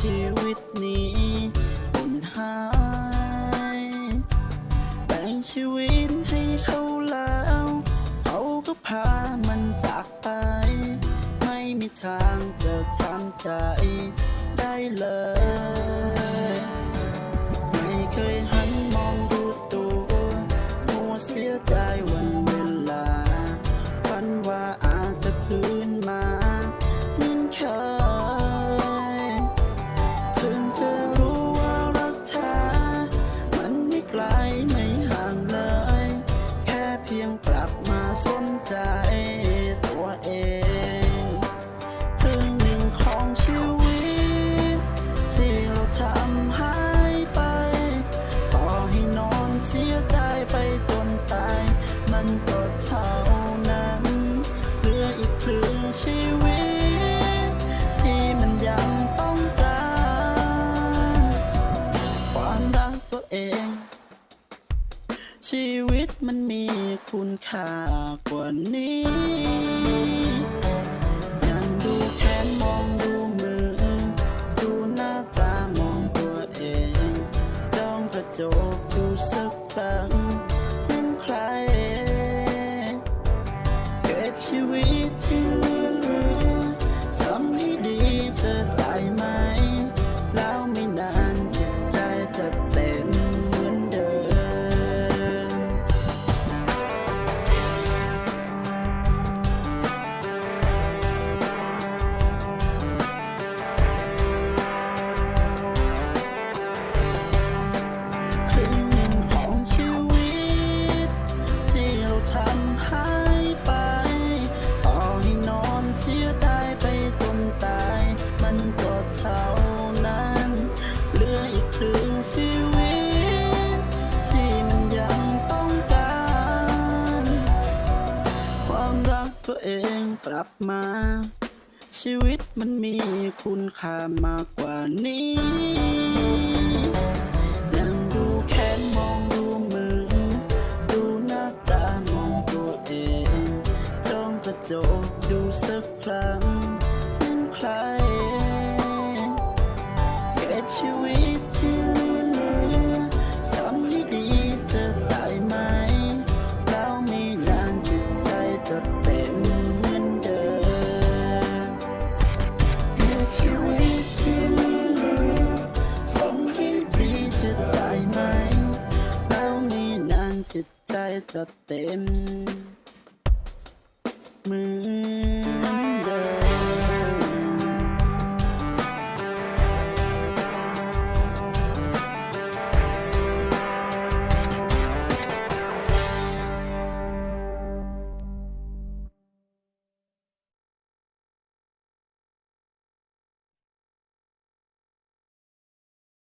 ชีวิตนี้คนหาย แบ่งชีวิตให้เขาแล้วเขาก็พามันจากไป ไม่มีทางจะทำใจได้เลย ไม่เคยหา ค่ากว่านี้ยังดูแขนมองดูมือ ดูหน้าตามองตัวเองจ้องกระจกดูสักครั้งเป็นใคร เก็บชีวิตที่เหลือทำให้ดีจะได้ไหม ชีวิต ที่มันยังต้องการ ความรักตัวเองกลับมา ชีวิตมันมีคุณค่ามากกว่านี้ยังดูแขนมองดูมือ ดูหน้าตามองตัวเองจ้องกระจกดูสักครั้งเป็นใครเก็บชีวิต จิตใจจะเต็ม มือ